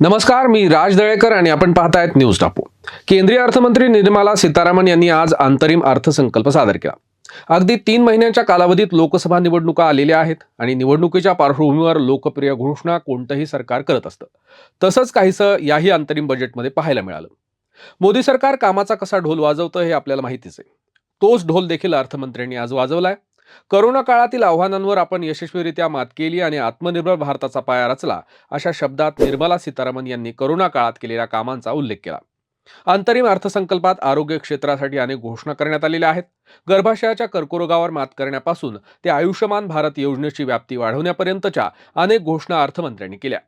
नमस्कार मी राज दळेकर आणि आपण पाहतायत न्यूज टापू. केंद्रीय अर्थमंत्री निर्मला सीतारामन यांनी आज अंतरिम अर्थसंकल्प सादर केला. अगदी तीन महिन्यांच्या कालावधीत लोकसभा निवडणुका आलेल्या आहेत आणि निवडणुकीच्या पार्श्वभूमीवर लोकप्रिय घोषणा कोणतंही सरकार करत असतं. तसंच काहीसं याही अंतरिम बजेटमध्ये पाहायला मिळालं. मोदी सरकार कामाचा कसा ढोल वाजवतं हे आपल्याला माहितीच आहे. तोच ढोल देखील अर्थमंत्र्यांनी आज वाजवलाय. करोना काळातील आव्हानांवर आपण यशस्वीरित्या मात केली आणि आत्मनिर्भर भारताचा पाया रचला अशा शब्दात निर्मला सीतारामन यांनी करोना काळात केलेल्या कामांचा उल्लेख केला. अंतरिम अर्थसंकल्पात आरोग्य क्षेत्रासाठी अनेक घोषणा करण्यात आलेल्या आहेत. गर्भाशयाच्या कर्करोगावर मात करण्यापासून ते आयुष्यमान भारत योजनेची व्याप्ती वाढवण्यापर्यंतच्या अनेक घोषणा अर्थमंत्र्यांनी केल्या.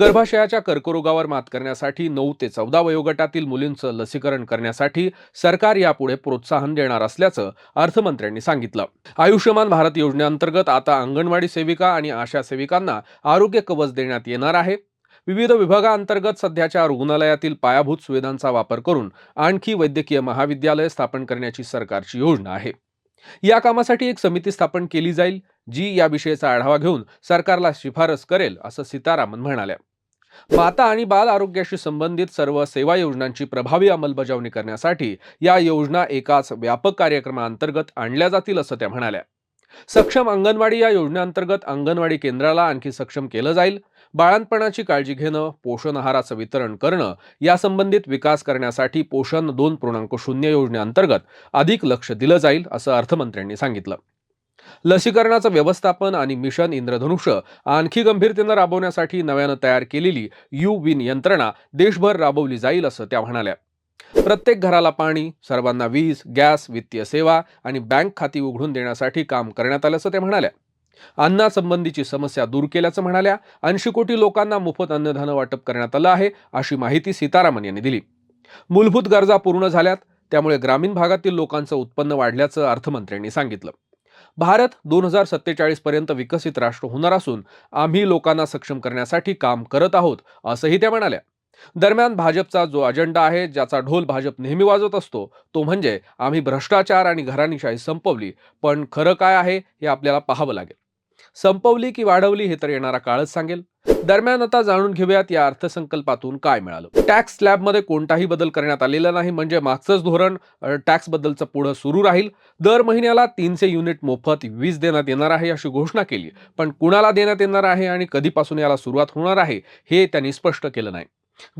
गर्भाशयाच्या कर्करोगावर मात करण्यासाठी नऊ ते चौदा वयोगटातील मुलींचं लसीकरण करण्यासाठी सरकार यापुढे प्रोत्साहन देणार असल्याचं अर्थमंत्र्यांनी सांगितलं. आयुष्यमान भारत योजनेअंतर्गत आता अंगणवाडी सेविका आणि आशा सेविकांना आरोग्य कवच देण्यात येणार आहे. विविध विभागांतर्गत सध्याच्या रुग्णालयातील पायाभूत सुविधांचा वापर करून आणखी वैद्यकीय महाविद्यालय स्थापन करण्याची सरकारची योजना आहे. या कामासाठी एक समिती स्थापन केली जाईल जी या विषयाचा आढावा घेऊन सरकारला शिफारस करेल असं सीतारामन म्हणाल्या. माता आणि बाल आरोग्याशी संबंधित सर्व सेवा योजनांची प्रभावी अंमलबजावणी करण्यासाठी या योजना एकाच व्यापक कार्यक्रमाअंतर्गत आणल्या जातील असं त्या म्हणाल्या. सक्षम अंगणवाडी या योजनेअंतर्गत अंगणवाडी केंद्राला आणखी सक्षम केलं जाईल बाळांपणाची काळजी घेणं पोषण आहाराचं वितरण करणं यासंबंधित विकास करण्यासाठी पोषण दोन पूर्णांक शून्य योजनेअंतर्गत अधिक लक्ष दिलं जाईल असं अर्थमंत्र्यांनी सांगितलं. लसीकरणाचं व्यवस्थापन आणि मिशन इंद्रधनुष्य आणखी गंभीरतेनं राबवण्यासाठी नव्यानं तयार केलेली यू विन यंत्रणा देशभर राबवली जाईल असं त्या म्हणाल्या. प्रत्येक घराला पाणी सर्वांना वीज गॅस वित्तीय सेवा आणि बँक खाती उघडून देण्यासाठी काम करण्यात आल्याचं त्या म्हणाल्या. अन्नासंबंधीची समस्या दूर केल्याचं म्हणाल्या. ऐंशी कोटी लोकांना मोफत अन्नधान्य वाटप करण्यात आलं आहे अशी माहिती सीतारामन यांनी दिली. मूलभूत गरजा पूर्ण झाल्यात त्यामुळे ग्रामीण भागातील लोकांचं उत्पन्न वाढल्याचं अर्थमंत्र्यांनी सांगितलं. भारत दोन हजार सत्तेचाळीस पर्यंत विकसित राष्ट्र होणार असून आम्ही लोकांना सक्षम करण्यासाठी काम करत आहोत असंही त्या म्हणाल्या. दरम्यान भाजपचा जो अजेंडा आहे ज्याचा ढोल भाजप नेहमी वाजवत असतो तो म्हणजे आम्ही भ्रष्टाचार आणि घराणीशाही संपवली पण खरं काय आहे हे आपल्याला पाहावं लागेल. संपवली की वाढवली हे तर येणारा काळच सांगेल. दरम्यान आता जाणून घेऊयात या अर्थसंकल्पातून काय मिळालं. टॅक्स स्लॅबमध्ये कोणताही बदल करण्यात आलेला नाही म्हणजे मागचंच धोरण टॅक्स बद्दलचं पुढं सुरू राहील. दर महिन्याला तीनशे युनिट मोफत वीज देण्यात येणार आहे अशी घोषणा केली पण कुणाला देण्यात येणार आहे आणि कधीपासून याला सुरुवात होणार आहे हे त्यांनी स्पष्ट केलं नाही.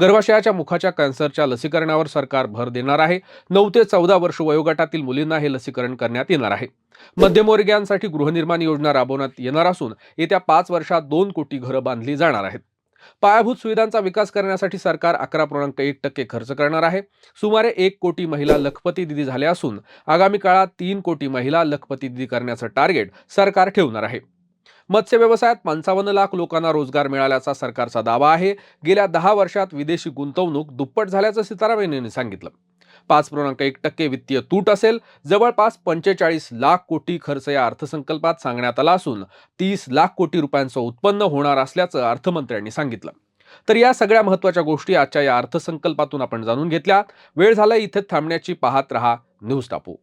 गर्भाशयाच्या मुखाच्या कॅन्सरच्या लसीकरणावर सरकार भर देणार आहे. नऊ ते चौदा वर्ष वयोगटातील मुलींना हे लसीकरण करण्यात येणार आहे. मध्यमवर्गीयांसाठी गृहनिर्माण योजना राबवण्यात येणार असून येत्या पाच वर्षात दोन कोटी घरं बांधली जाणार आहेत. पायाभूत सुविधांचा विकास करण्यासाठी सरकार अकरा पूर्णांक एक टक्के खर्च करणार आहे. सुमारे एक कोटी महिला लखपती दिदी झाल्या असून आगामी काळात तीन कोटी महिला लखपती दिदी करण्याचं टार्गेट सरकार ठेवणार आहे. मत्स्य व्यवसायात पंचावन्न लाख लोकांना रोजगार मिळाल्याचा सरकारचा दावा आहे. गेल्या दहा वर्षात विदेशी गुंतवणूक दुप्पट झाल्याचं सीतारामन यांनी सांगितलं. पाच पूर्णांक एक टक्के वित्तीय तूट असेल. जवळपास पंचेचाळीस लाख कोटी खर्च या अर्थसंकल्पात सांगण्यात आला असून तीस लाख कोटी रुपयांचं उत्पन्न होणार असल्याचं अर्थमंत्र्यांनी सांगितलं. तर या सगळ्या महत्त्वाच्या गोष्टी आजच्या या अर्थसंकल्पातून आपण जाणून घेतल्या. वेळ झाला इथे थांबण्याची. पाहत रहा न्यूज टापू.